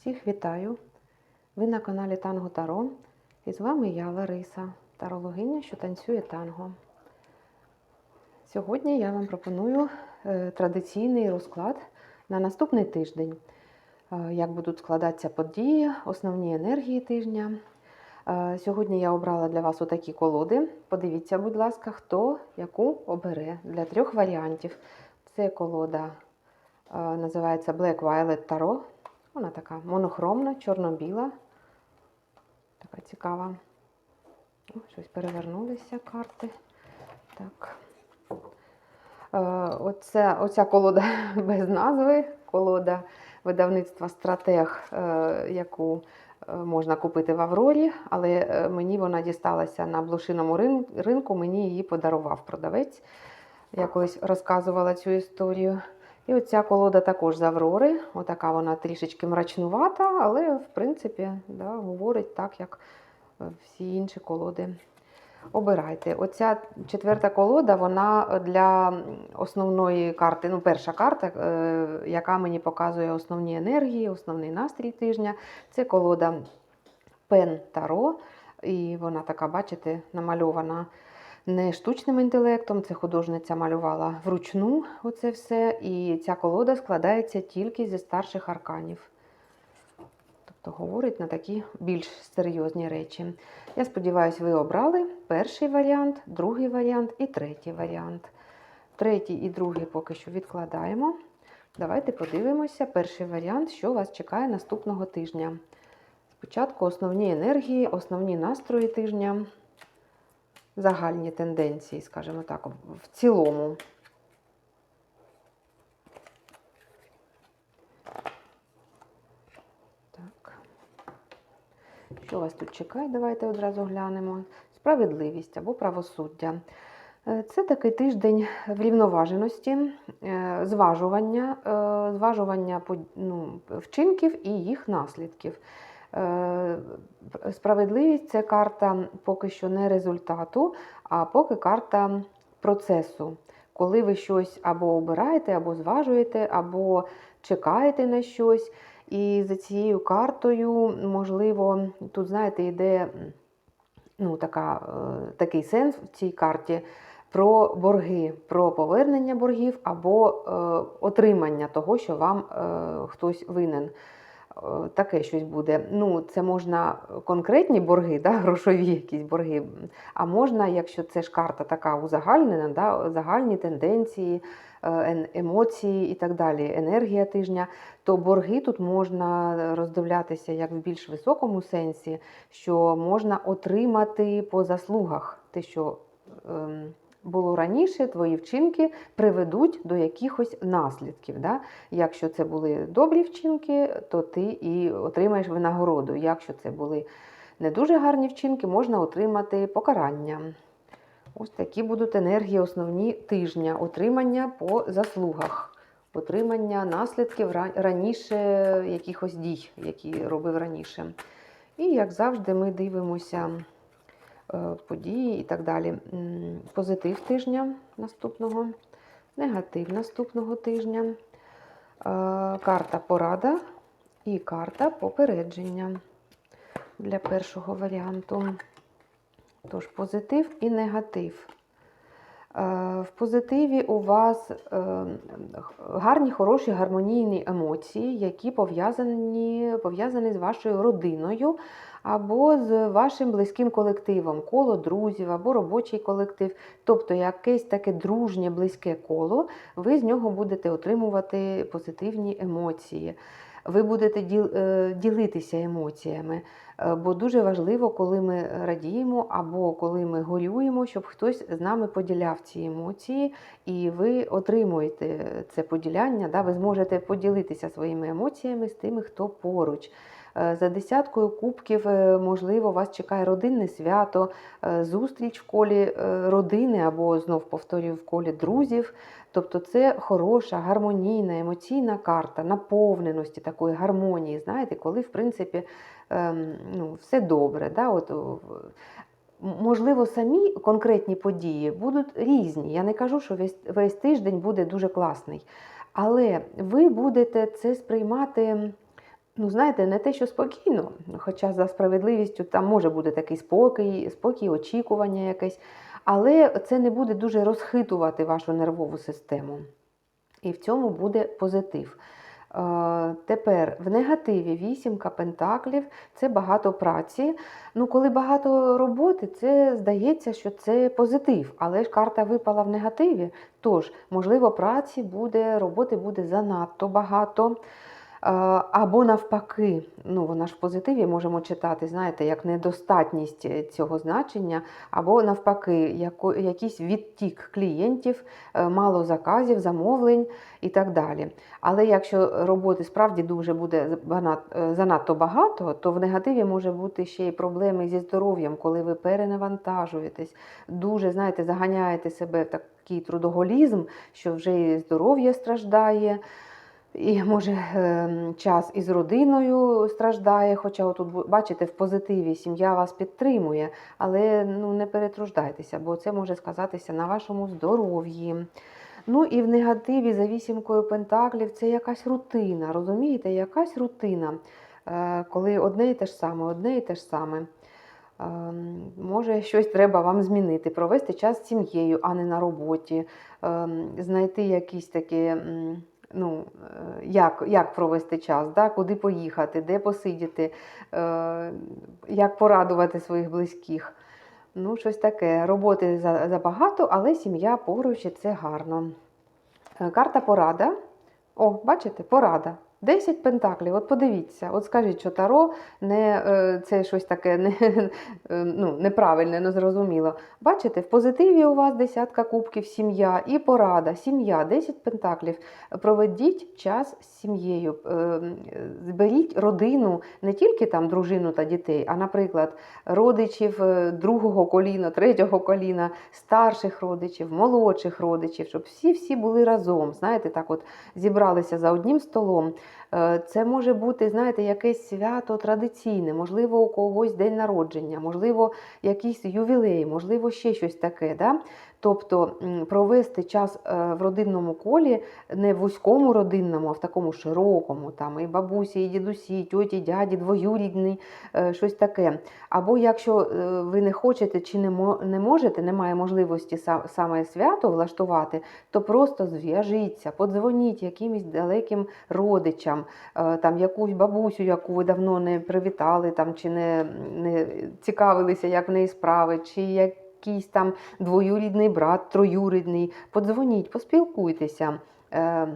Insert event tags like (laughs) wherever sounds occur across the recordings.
Всіх вітаю! Ви на каналі Танго Таро. І з вами я, Лариса, тарологиня, що танцює танго. Сьогодні я вам пропоную е, традиційний розклад на наступний тиждень. Е, Як будуть складатися події, основні енергії тижня. Е, Сьогодні я обрала для вас отакі колоди. Подивіться, будь ласка, хто яку обере для трьох варіантів. Це колода називається Black Violet Tarot. Вона така монохромна, чорно-біла. Така цікава. О, щось перевернулися карти. Так. Е, Оце, оця колода (laughs) без назви, колода видавництва Стратег, е, яку е, можна купити в Аврорі, але е, мені вона дісталася на блошиному ринку, мені її подарував продавець. Я колись розказувала цю історію. І оця колода також з Аврори. Отака вона трішечки мрачнувата, але в принципі да, говорить так, як е, всі інші колоди. Обирайте. Оця четверта колода, вона для основної карти, ну, перша карта, е, яка мені показує основні енергії, основний настрій тижня. Це колода Пен Таро. І вона така, бачите, намальована не штучним інтелектом, це художниця малювала вручну оце все. І ця колода складається тільки зі старших арканів. Тобто говорить на такі більш серйозні речі. Я сподіваюся, ви обрали перший варіант, другий варіант і третій варіант. Третій і другий поки що відкладаємо. Давайте подивимося перший варіант, що вас чекає наступного тижня. Спочатку основні енергії, основні настрої тижня, загальні тенденції, скажімо так, в цілому. Так. Що вас тут чекає? Давайте одразу глянемо. Справедливість або правосуддя. Е, Це такий тиждень врівноваженості, е, зважування, е, зважування ну, вчинків і їх наслідків. Е, Справедливість це карта поки що не результату, а поки карта процесу. Коли ви щось або обираєте, або зважуєте, або чекаєте на щось. І за цією картою, можливо, тут, знаєте, йде ну, така, е, такий сенс в цій карті про борги, про повернення боргів або е, отримання того, що вам е, хтось винен. Е, Таке щось буде. Ну, це можна конкретні борги, да, (laughs) грошові якісь борги. А можна, якщо це ж карта така узагальнена, да, загальні тенденції, е, емоції і так далі, енергія тижня, то борги тут можна роздивлятися як в більш високому сенсі, що можна отримати по заслугах те, що ем, було раніше, твої вчинки приведуть до якихось наслідків. Да? Якщо це були добрі вчинки, то ти і отримаєш винагороду. Якщо це були не дуже гарні вчинки, можна отримати покарання. Ось такі будуть енергії основні тижня, отримання по заслугах, отримання наслідків раніше якихось дій, які робив раніше. І, як завжди, ми дивимося події і так далі. Позитив тижня наступного, негатив наступного тижня, е, карта порада і карта попередження для першого варіанту. Тож позитив і негатив. Е, В позитиві у вас е, гарні, хороші, гармонійні емоції, які пов'язані пов'язані з вашою родиною або з вашим близьким колективом, коло друзів або робочий колектив. Тобто якесь таке дружнє, близьке коло, ви з нього будете отримувати позитивні емоції. Ви будете е, ділитися емоціями. Е, Бо дуже важливо, коли ми радіємо або коли ми горюємо, щоб хтось з нами поділяв ці емоції, і ви отримуєте це поділяння. Да? Ви зможете поділитися своїми емоціями з тими, хто поруч. Е, За десяткою кубків, е, можливо, вас чекає родинне свято, е, зустріч в колі родини або знов повторюю в колі друзів. Тобто це хороша, гармонійна, емоційна карта наповненості такої гармонії. Знаєте, коли в принципі ем, ну, все добре. Да? От, можливо, самі конкретні події будуть різні. Я не кажу, що весь, весь тиждень буде дуже класний. Але ви будете це сприймати Ну, знаєте, не те, що спокійно, хоча за справедливістю там може бути такий спокій, спокій, очікування якесь, але це не буде дуже розхитувати вашу нервову систему. І в цьому буде позитив. Е, Тепер в негативі вісімка пентаклів це багато праці. Ну, коли багато роботи, це здається, що це позитив, але ж карта випала в негативі. Тож, можливо, праці буде, роботи буде занадто багато. Е, Або навпаки, ну вона ж в позитиві можемо читати, знаєте, як недостатність е, цього значення, або навпаки, яко, якийсь відтік клієнтів, е, мало заказів, замовлень і так далі. Але якщо роботи справді дуже буде занадто багато, то в негативі може бути ще й проблеми зі здоров'ям, коли ви перенавантажуєтесь, дуже знаєте, заганяєте себе в такий трудоголізм, що вже і здоров'я страждає. І може ем, час із родиною страждає, хоча отут бачите, в позитиві сім'я вас підтримує, але ну, не перетруждайтеся, бо це може сказатися на вашому здоров'ї. Ну і в негативі за вісімкою пентаклів це якась рутина, розумієте, якась рутина, е, коли одне і те ж саме, одне і те ж саме. Ем, Може, щось треба вам змінити, провести час з сім'єю, а не на роботі, ем, знайти якісь такі, ну, е, як, як провести час, да? куди поїхати, де посидіти, е, як порадувати своїх близьких. Ну, щось таке. Роботи забагато, але сім'я поруч це гарно. Е, Карта порада. О, бачите, порада. 10 пентаклів. От подивіться, от скажіть, що таро не е, це щось таке не, е, ну, неправильне, незрозуміло. Бачите, в позитиві у вас десятка кубків, сім'я і порада. Сім'я, 10 пентаклів. Проведіть час з сім'єю, е, зберіть родину, не тільки там дружину та дітей, а, наприклад, родичів другого коліна, третього коліна, старших родичів, молодших родичів, щоб всі-всі були разом. Знаєте, так от зібралися за одним столом. Е, Це може бути, знаєте, якесь свято традиційне, можливо, у когось день народження, можливо, якийсь ювілей, можливо, ще щось таке. Да? Тобто провести час е, в родинному колі, не в вузькому родинному, а в такому широкому, там і бабусі, і дідусі, і тьоті, і дяді, двоюрідний, е, щось таке. Або якщо е, ви не хочете чи не мо- можете, немає можливості са- саме свято влаштувати, то просто зв'яжіться, подзвоніть якимось далеким родичам, там якусь бабусю, яку ви давно не привітали, там чи не, не цікавилися, як в неї справи, чи якийсь там двоюрідний брат, троюрідний. Подзвоніть, поспілкуйтеся. Е,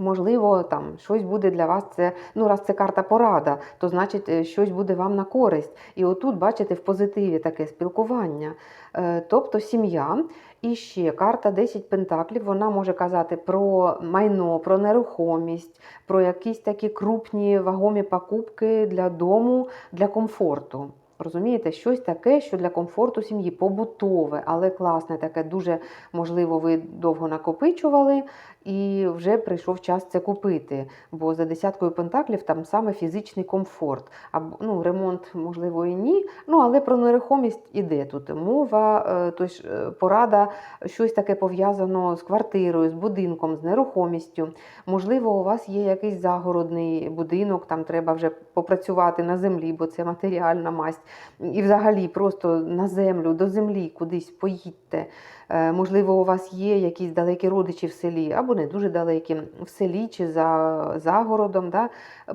Можливо, там щось буде для вас це. Ну, раз це карта порада, то значить е, щось буде вам на користь. І отут, бачите, в позитиві таке спілкування. Е, Тобто сім'я. І ще карта 10 пентаклів, вона може казати про майно, про нерухомість, про якісь такі крупні вагомі покупки для дому, для комфорту. Розумієте, щось таке, що для комфорту сім'ї, побутове, але класне, таке дуже можливо, ви довго накопичували, і вже прийшов час це купити. Бо за десяткою пентаклів там саме фізичний комфорт. Або ну, ремонт, можливо, і ні. Ну, але про нерухомість іде тут мова, е, тож е, порада, щось таке пов'язано з квартирою, з будинком, з нерухомістю. Можливо, у вас є якийсь загородний будинок, там треба вже попрацювати на землі, бо це матеріальна масть. І взагалі просто на землю, до землі кудись поїдьте. Е, Можливо, у вас є якісь далекі родичі в селі, або не дуже далекі, в селі чи за загородом. Да?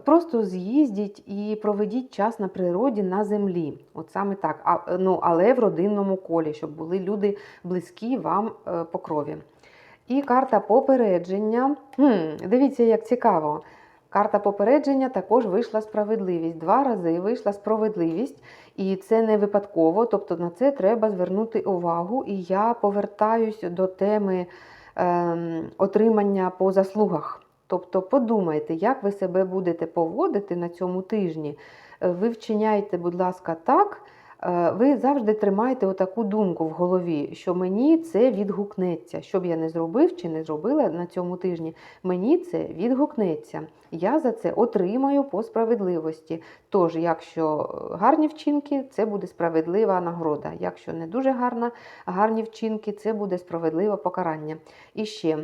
Просто з'їздіть і проведіть час на природі на землі. От саме так. А, ну, але в родинному колі, щоб були люди близькі вам е, по крові. І карта попередження. Хм, дивіться, як цікаво. Карта попередження також вийшла справедливість. Два рази вийшла справедливість, і це не випадково. Тобто на це треба звернути увагу. І я повертаюсь до теми ем, отримання по заслугах. Тобто подумайте, як ви себе будете поводити на цьому тижні. Е, Ви вчиняйте, будь ласка, так. Е, Ви завжди тримайте отаку думку в голові, що мені це відгукнеться. Що б я не зробив чи не зробила на цьому тижні, мені це відгукнеться. Я за це отримаю по справедливості. Тож, якщо гарні вчинки, це буде справедлива нагорода. Якщо не дуже гарна, гарні вчинки, це буде справедливе покарання. І ще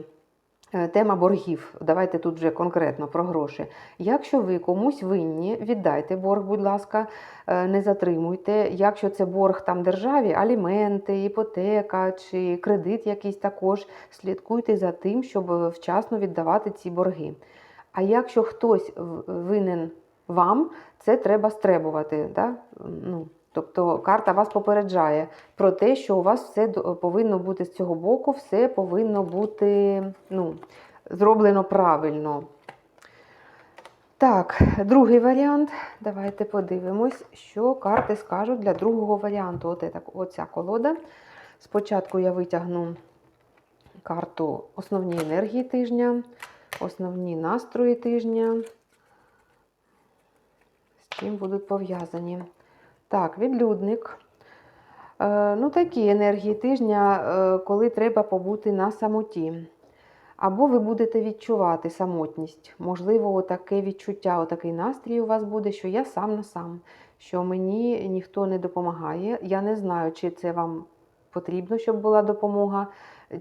Тема боргів. Давайте тут вже конкретно про гроші. Якщо ви комусь винні, віддайте борг, будь ласка, е, не затримуйте. Якщо це борг там державі, аліменти, іпотека чи кредит якийсь також, слідкуйте за тим, щоб вчасно віддавати ці борги. А якщо хтось винен вам, це треба стребувати. Да? Ну, тобто карта вас попереджає про те, що у вас все повинно бути з цього боку, все повинно бути ну, зроблено правильно. Так, другий варіант. Давайте подивимось, що карти скажуть для другого варіанту. От оця колода. Спочатку я витягну карту основні енергії тижня, основні настрої тижня. З чим будуть пов'язані. Так, відлюдник. Е, ну, такі енергії тижня, е, коли треба побути на самоті. Або ви будете відчувати самотність. Можливо, таке відчуття, отакий настрій у вас буде, що я сам на сам, що мені ніхто не допомагає. Я не знаю, чи це вам потрібно, щоб була допомога,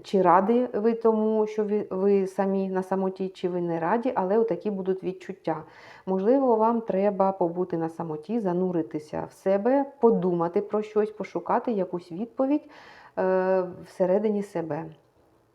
чи раді ви тому, що ви, ви самі на самоті, чи ви не раді, але отакі будуть відчуття. Можливо, вам треба побути на самоті, зануритися в себе, подумати про щось, пошукати якусь відповідь е, всередині себе.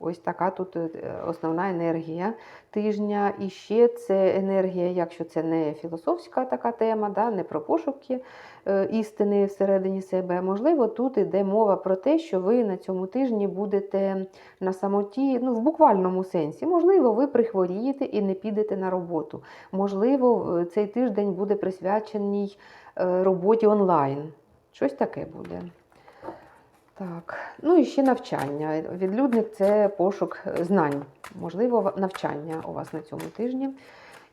Ось така тут е, основна енергія тижня. І ще це енергія, якщо це не філософська така тема, да, не про пошуки е, істини всередині себе. Можливо, тут іде мова про те, що ви на цьому тижні будете на самоті, ну, в буквальному сенсі. Можливо, ви прихворієте і не підете на роботу. Можливо, е, цей тиждень буде присвячений роботі онлайн. Щось таке буде. Так, ну і ще навчання. Відлюдник це пошук знань, можливо, навчання у вас на цьому тижні.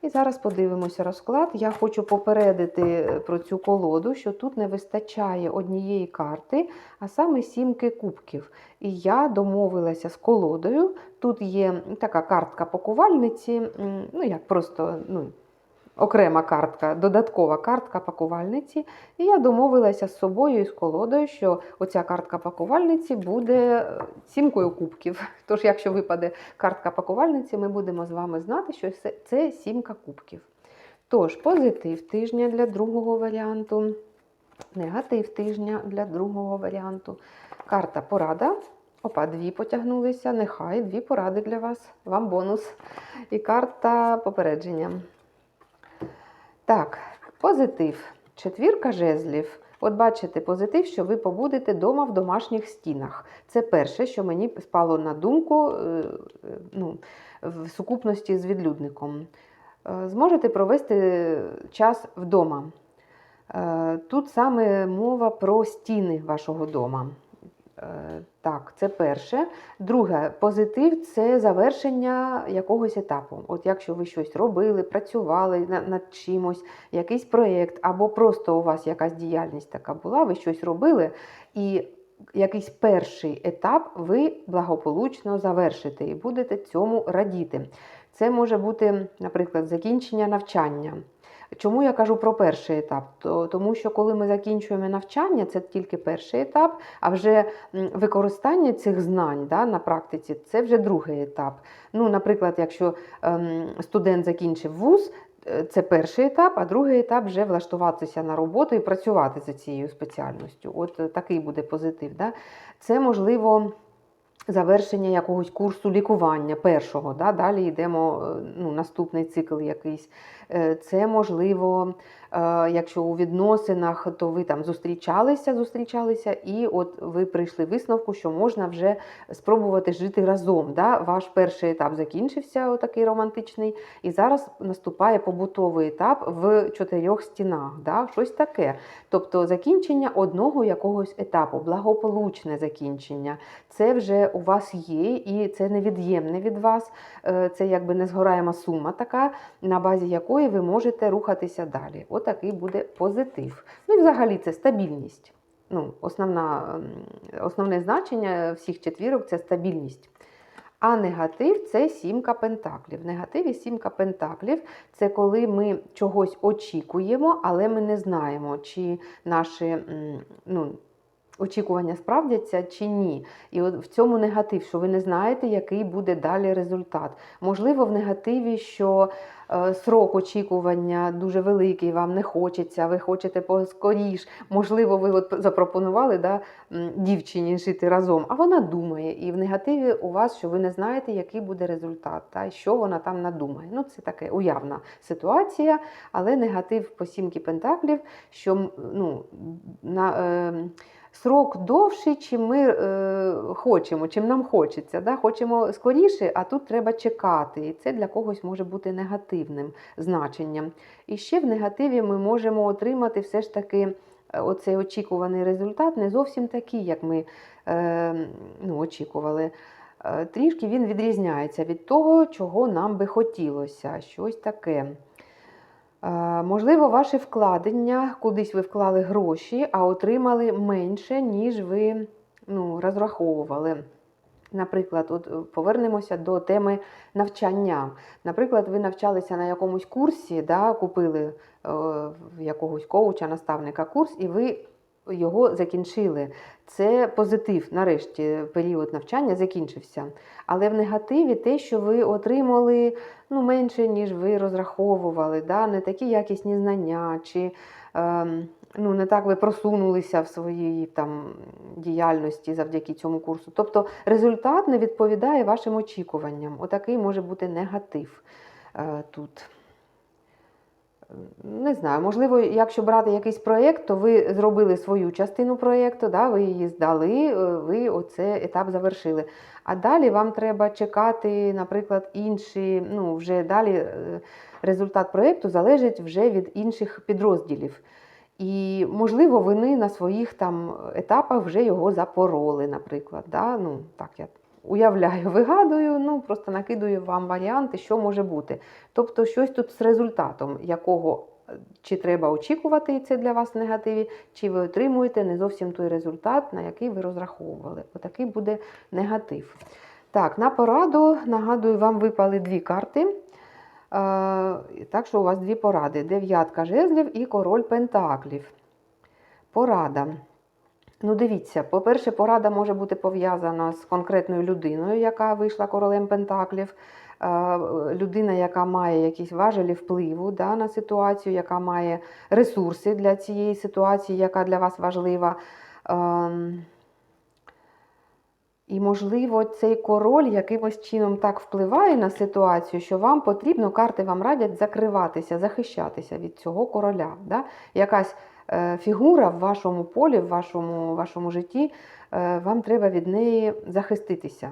І зараз подивимося розклад. Я хочу попередити про цю колоду, що тут не вистачає однієї карти, а саме сімки кубків. І я домовилася з колодою. Тут є така картка пакувальниці, ну як просто ну, окрема картка, додаткова картка пакувальниці. І я домовилася з собою і з колодою, що оця картка пакувальниці буде е, сімкою кубків. (laughs) Тож, якщо випаде картка пакувальниці, ми будемо з вами знати, що це- це сімка кубків. Тож, позитив тижня для другого варіанту, негатив тижня для другого варіанту. Карта порада. Опа, дві потягнулися. Нехай дві поради для вас. Вам бонус. І карта попередження. Так, позитив. Четвірка жезлів. От бачите, позитив, що ви побудете вдома в домашніх стінах. Це перше, що мені спало на думку е, е, ну, в сукупності з відлюдником. Е, Зможете провести час вдома. Тут саме мова про стіни вашого дома. Е, Так, це перше. Друге, позитив це завершення якогось етапу. От якщо ви щось робили, працювали над чимось, якийсь проєкт, або просто у вас якась діяльність така була, ви щось робили, і якийсь перший етап ви благополучно завершите і будете цьому радіти. Це може бути, наприклад, закінчення навчання. Чому я кажу про перший етап? То- Тому що коли ми закінчуємо навчання, це тільки перший етап, а вже використання цих знань да, на практиці це вже другий етап. Ну, наприклад, якщо ем, студент закінчив вуз, е, це перший етап, а другий етап вже влаштуватися на роботу і працювати за цією спеціальністю. От е, такий буде позитив. Да? Це можливо. Завершення якогось курсу лікування першого, да? далі йдемо е, ну, наступний цикл якийсь. Е, Це можливо, е, якщо у відносинах, то ви там зустрічалися, зустрічалися, і от ви прийшли висновку, що можна вже спробувати жити разом. Да? Ваш перший етап закінчився, отакий романтичний, і зараз наступає побутовий етап в чотирьох стінах. Да? Щось таке. Тобто закінчення одного якогось етапу, благополучне закінчення. Це вже у вас є, і це невід'ємне від вас. Е, Це якби незгораєма сума така, на базі якої ви можете рухатися далі. Отакий буде позитив. Ну і взагалі це стабільність. Ну, основна, основне значення всіх четвірок це стабільність. А негатив це сімка пентаклів. Негатив і сімка пентаклів це коли ми чогось очікуємо, але ми не знаємо, чи наші ну, очікування справдяться чи ні. І от в цьому негатив, що ви не знаєте, який буде далі результат. Можливо, в негативі, що е, срок очікування дуже великий, вам не хочеться, ви хочете поскоріш. Можливо, ви от запропонували да, дівчині жити разом, а вона думає. І в негативі у вас, що ви не знаєте, який буде результат, та, що вона там надумає. Ну, це таке уявна ситуація, але негатив по сімки пентаклів, що ну, на. Е, Срок довший, чим ми е, хочемо, чим нам хочеться. Да? Хочемо скоріше, а тут треба чекати. І це для когось може бути негативним значенням. І ще в негативі ми можемо отримати все ж таки е, оцей очікуваний результат не зовсім такий, як ми е, ну, очікували. Е, Трішки він відрізняється від того, чого нам би хотілося. Щось таке. Е, Можливо, ваше вкладення, кудись ви вклали гроші, а отримали менше, ніж ви ну, розраховували. Наприклад, от е, повернемося до теми навчання. Наприклад, ви навчалися на якомусь курсі, да, купили е, якогось коуча, наставника курс, і ви його закінчили. Це позитив. Нарешті період навчання закінчився. Але в негативі те, що ви отримали ну, менше, ніж ви розраховували, да? не такі якісні знання, чи ем, ну, не так ви просунулися в своїй там, діяльності завдяки цьому курсу. Тобто результат не відповідає вашим очікуванням. Отакий може бути негатив е, тут. Не знаю, можливо, якщо брати якийсь проєкт, то ви зробили свою частину проєкту, да, ви її здали, е, ви оцей етап завершили. А далі вам треба чекати, наприклад, інші, ну, вже далі е, результат проєкту залежить вже від інших підрозділів. І, можливо, вони на своїх там етапах вже його запороли, наприклад. Да? Ну, так я уявляю, вигадую, ну просто накидую вам варіанти, що може бути. Тобто, щось тут з результатом, якого е, чи треба очікувати, і це для вас в негативі, чи ви отримуєте не зовсім той результат, на який ви розраховували. Отакий буде негатив. Так, на пораду, нагадую, вам випали дві карти. Е, Так що у вас дві поради: дев'ятка жезлів і король пентаклів. Порада. Ну, дивіться, по-перше, порада може бути пов'язана з конкретною людиною, яка вийшла королем Пентаклів. Е, Людина, яка має якісь важелі впливу да, на ситуацію, яка має ресурси для цієї ситуації, яка для вас важлива. Ем, І, можливо, цей король якимось чином так впливає на ситуацію, що вам потрібно, карти вам радять закриватися, захищатися від цього короля. Да? Якась фігура в вашому полі, в вашому, вашому житті, е, вам треба від неї захиститися.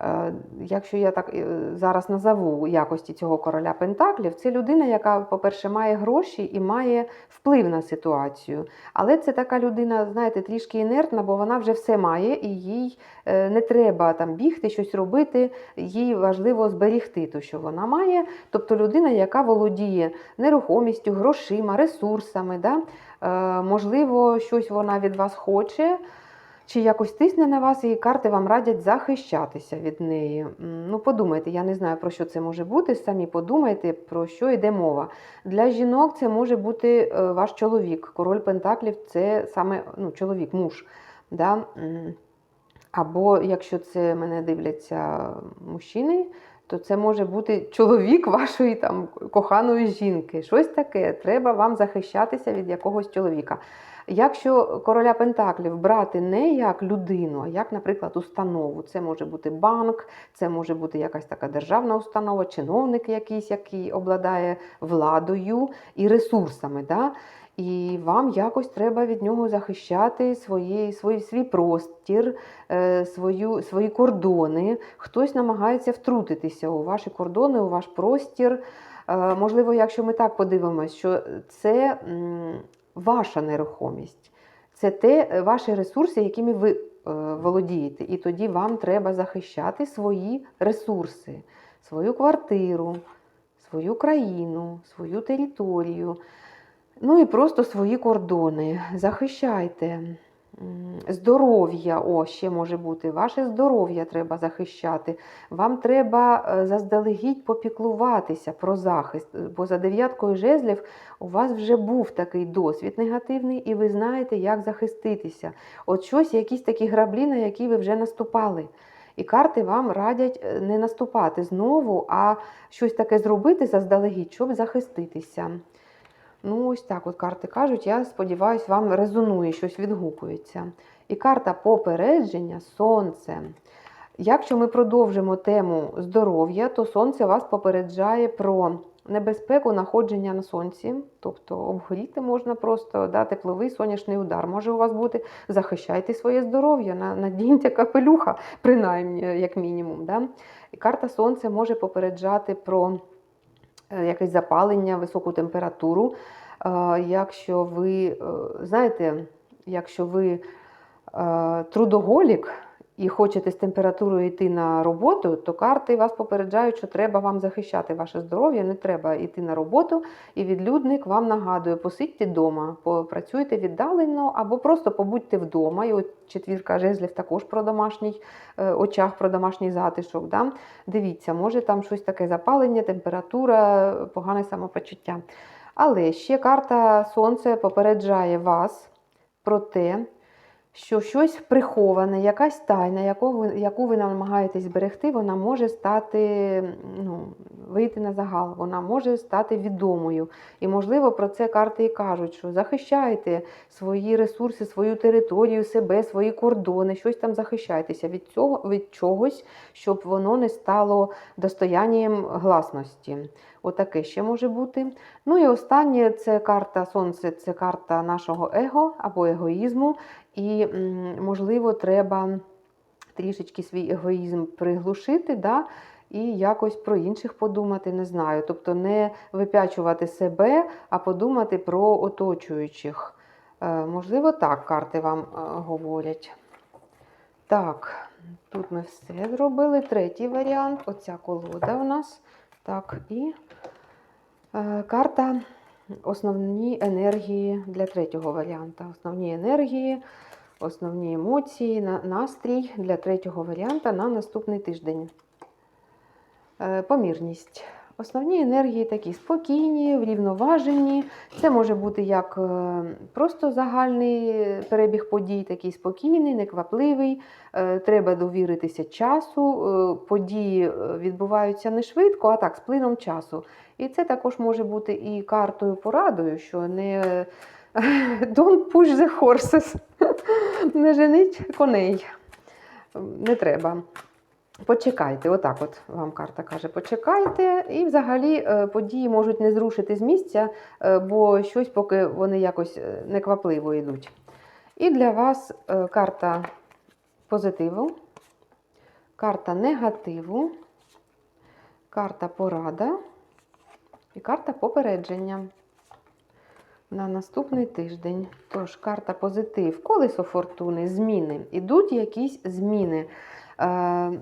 Е, Якщо я так е, зараз назову якості цього короля Пентаклів, це людина, яка, по-перше, має гроші і має вплив на ситуацію. Але це така людина, знаєте, трішки інертна, бо вона вже все має, і їй е, не треба там бігти, щось робити, їй важливо зберігти те, що вона має. Тобто людина, яка володіє нерухомістю, грошима, ресурсами. Да? Можливо, щось вона від вас хоче. Чи якось тисне на вас, і карти вам радять захищатися від неї. Ну, подумайте, я не знаю, про що це може бути. Самі подумайте, про що йде мова. Для жінок це може бути е, ваш чоловік. Король Пентаклів це саме ну, чоловік, муж. Да? Або якщо це мене дивляться мужчини, то це може бути чоловік вашої там коханої жінки. Щось таке. Треба вам захищатися від якогось чоловіка. Якщо короля Пентаклів брати не як людину, а як, наприклад, установу, це може бути банк, це може бути якась така державна установа, чиновник якийсь, який обладає владою і ресурсами. Да? І вам якось треба від нього захищати свої, свій, свій простір, е, свою, свої кордони. Хтось намагається втрутитися у ваші кордони, у ваш простір. Е, Можливо, якщо ми так подивимось, що це ваша нерухомість, це те, е, ваші ресурси, якими ви е, володієте. І тоді вам треба захищати свої ресурси, свою квартиру, свою країну, свою територію. Ну і просто свої кордони. Захищайте. Здоров'я, о, ще може бути, ваше здоров'я треба захищати. Вам треба е, заздалегідь попіклуватися про захист, е, бо за дев'яткою жезлів у вас вже був такий досвід негативний, і ви знаєте, як захиститися. От щось, якісь такі граблі, на які ви вже наступали. І карти вам радять е, не наступати знову, а щось таке зробити заздалегідь, щоб захиститися. Ну, ось так от карти кажуть, я сподіваюся, вам резонує, щось відгукується. І карта попередження сонце. Якщо ми продовжимо тему здоров'я, то сонце вас попереджає про небезпеку находження на сонці, тобто обгоріти можна просто, да, тепловий сонячний удар може у вас бути. Захищайте своє здоров'я, на- надіньте капелюха, принаймні, як мінімум. Да? І карта сонця може попереджати про якесь запалення, високу температуру. Е, Якщо ви, е, знаєте, якщо ви е, трудоголік і хочете з температурою йти на роботу, то карти вас попереджають, що треба вам захищати ваше здоров'я, не треба йти на роботу. І відлюдник вам нагадує, посидьте вдома, попрацюйте віддалено або просто побудьте вдома. І от четвірка жезлів також про домашній е, очах, про домашній затишок. Да? Дивіться, може там щось таке запалення, температура, погане самопочуття. Але ще карта Сонце попереджає вас про те, що щось приховане, якась тайна, ви, яку ви намагаєтесь зберегти, вона може стати, ну, вийти на загал, вона може стати відомою. І, можливо, про це карти і кажуть, що захищайте свої ресурси, свою територію, себе, свої кордони, щось там захищайтеся від цього, від чогось, щоб воно не стало достоянням гласності. Отаке ще може бути. Ну і останнє це карта Сонце, це карта нашого его або егоїзму. І, можливо, треба трішечки свій егоїзм приглушити, да? і якось про інших подумати, не знаю. Тобто не випячувати себе, а подумати про оточуючих. Е, можливо, так карти вам е, говорять. Так, тут ми все зробили. Третій варіант. Оця колода у нас. Так, і е, карта основні енергії для третього варіанта. Основні енергії, основні емоції, настрій для третього варіанта на наступний тиждень. Е, Помірність. Основні енергії такі спокійні, врівноважені. Це може бути як е, просто загальний перебіг подій, такий спокійний, неквапливий. Е, Треба довіритися часу. Події відбуваються не швидко, а так, з плином часу. І це також може бути і картою порадою, що не (laughs) don't push the horses, (laughs) не женіть коней. Не треба. Почекайте, отак от вам карта каже, почекайте. І взагалі е, події можуть не зрушити з місця, е, бо щось поки вони якось е, неквапливо йдуть. І для вас карта позитиву, карта негативу, карта порада і карта попередження на наступний тиждень. Тож, карта позитив, колесо фортуни, зміни. Ідуть якісь зміни. Е,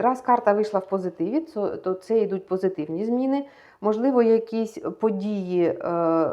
Раз карта вийшла в позитиві, то- то це йдуть позитивні зміни. Можливо, якісь події е,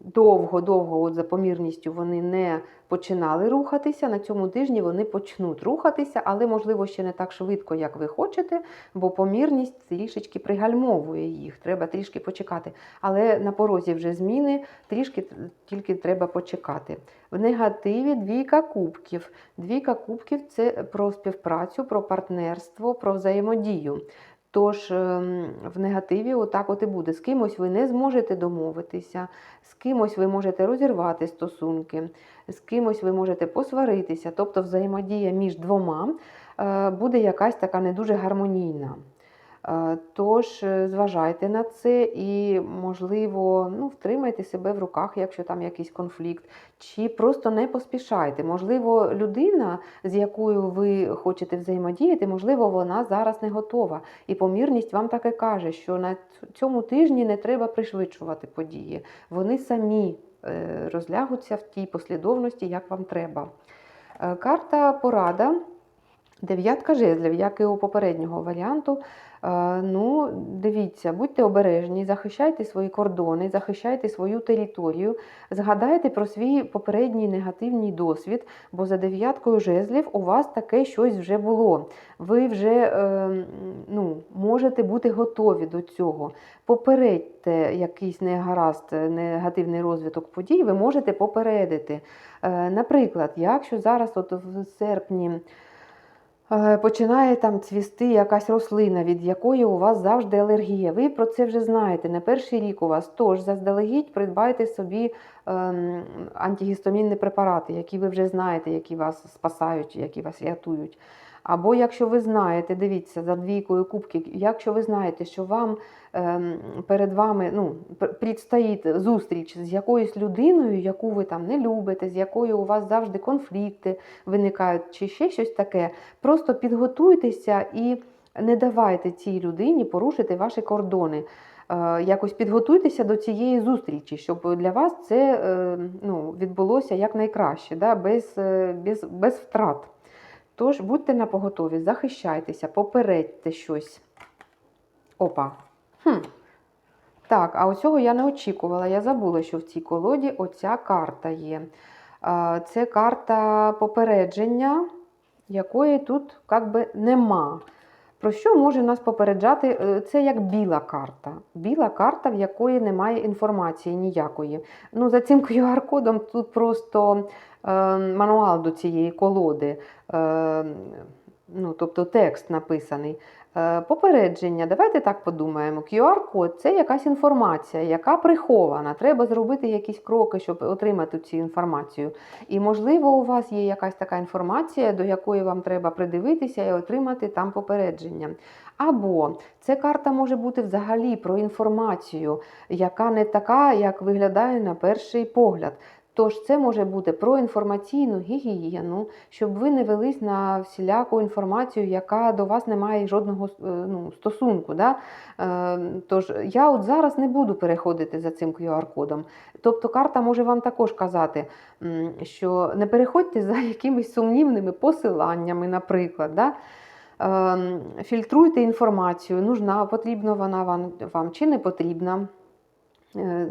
довго-довго от за помірністю вони не починали рухатися. На цьому тижні вони почнуть рухатися, але, можливо, ще не так швидко, як ви хочете, бо помірність трішечки пригальмовує їх. Треба трішки почекати. Але на порозі вже зміни, трішки тільки треба почекати. В негативі двійка кубків. Двійка кубків це про співпрацю, про партнерство, про взаємодію. Тож ем, в негативі отак от і буде. З кимось ви не зможете домовитися, з кимось ви можете розірвати стосунки, з кимось ви можете посваритися. Тобто взаємодія між двома е, буде якась така не дуже гармонійна. Е, Тож е, зважайте на це і, можливо, ну, втримайте себе в руках, якщо там якийсь конфлікт, чи просто не поспішайте. Можливо, людина, з якою ви хочете взаємодіяти, можливо, вона зараз не готова. І помірність вам таке каже, що на цьому тижні не треба пришвидшувати події. Вони самі е, розлягуться в тій послідовності, як вам треба. Карта порада. Дев'ятка жезлів, як і у попереднього варіанту, Ну, дивіться, будьте обережні, захищайте свої кордони, захищайте свою територію, згадайте про свій попередній негативний досвід, бо за дев'яткою жезлів у вас таке щось вже було. Ви вже е, ну, можете бути готові до цього. Попередьте якийсь негаразд, негативний розвиток подій, ви можете попередити. Е, Наприклад, якщо зараз от в серпні е, починає там цвісти якась рослина, від якої у вас завжди алергія. Ви про це вже знаєте. Не перший рік у вас. Тож заздалегідь придбайте собі ем, антигістамінні препарати, які ви вже знаєте, які вас спасають, які вас рятують. Або якщо ви знаєте, дивіться за двійкою кубків, якщо ви знаєте, що вам ем, перед вами ну, предстоїть зустріч з якоюсь людиною, яку ви там не любите, з якою у вас завжди конфлікти виникають, чи ще щось таке, просто підготуйтеся і не давайте цій людині порушити ваші кордони. Е, Якось підготуйтеся до цієї зустрічі, щоб для вас це е, ну, відбулося якнайкраще, да, без, е, без, без втрат. Тож будьте на поготові, захищайтеся, попередьте щось. Опа. Хм. Так, а оцього я не очікувала. Я забула, що в цій колоді оця карта є. Це карта попередження, якої тут як би нема. Про що може нас попереджати? Е, Це як біла карта. Біла карта, в якої немає інформації ніякої. Ну, За цим QR-кодом тут просто мануал до цієї колоди, е, ну, тобто текст написаний. Е, Попередження, давайте так подумаємо. QR-код це якась інформація, яка прихована. Треба зробити якісь кроки, щоб отримати цю інформацію. І, можливо, у вас є якась така інформація, до якої вам треба придивитися і отримати там попередження. Або ця карта може бути взагалі про інформацію, яка не така, як виглядає на перший погляд. Тож це може бути про інформаційну гігієну, щоб ви не велись на всіляку інформацію, яка до вас не має жодного е, ну, стосунку. Да? Е, Тож я от зараз не буду переходити за цим QR-кодом. Тобто карта може вам також казати, що не переходьте за якимись сумнівними посиланнями, наприклад. Да? Ем, Фільтруйте інформацію, нужна, потрібна вона вам чи не потрібна. Е,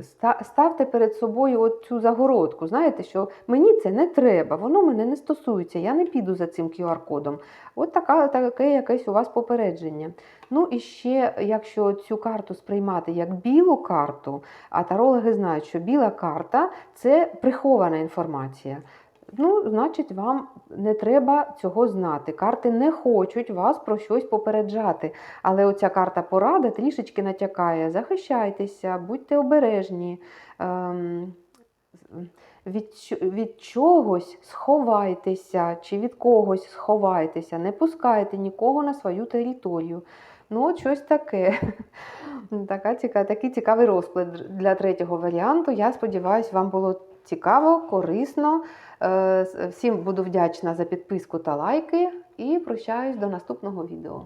ста- Ставте перед собою от цю загородку. Знаєте, що мені це не треба, воно мене не стосується, я не піду за цим QR-кодом. От така, таке якесь у вас попередження. Ну і ще, якщо цю карту сприймати як білу карту, а тарологи знають, що біла карта це прихована інформація. Ну, значить, вам не треба цього знати. Карти не хочуть вас про щось попереджати. Але оця карта порада трішечки натякає. Захищайтеся, будьте обережні. Ем, від, від чогось сховайтеся, чи від когось сховайтеся, не пускайте нікого на свою територію. Ну, от щось таке. (laughs) Така, ціка- такий цікавий розклад для третього варіанту. Я сподіваюся, вам було цікаво, корисно. Е, Всім буду вдячна за підписку та лайки і прощаюсь до наступного відео.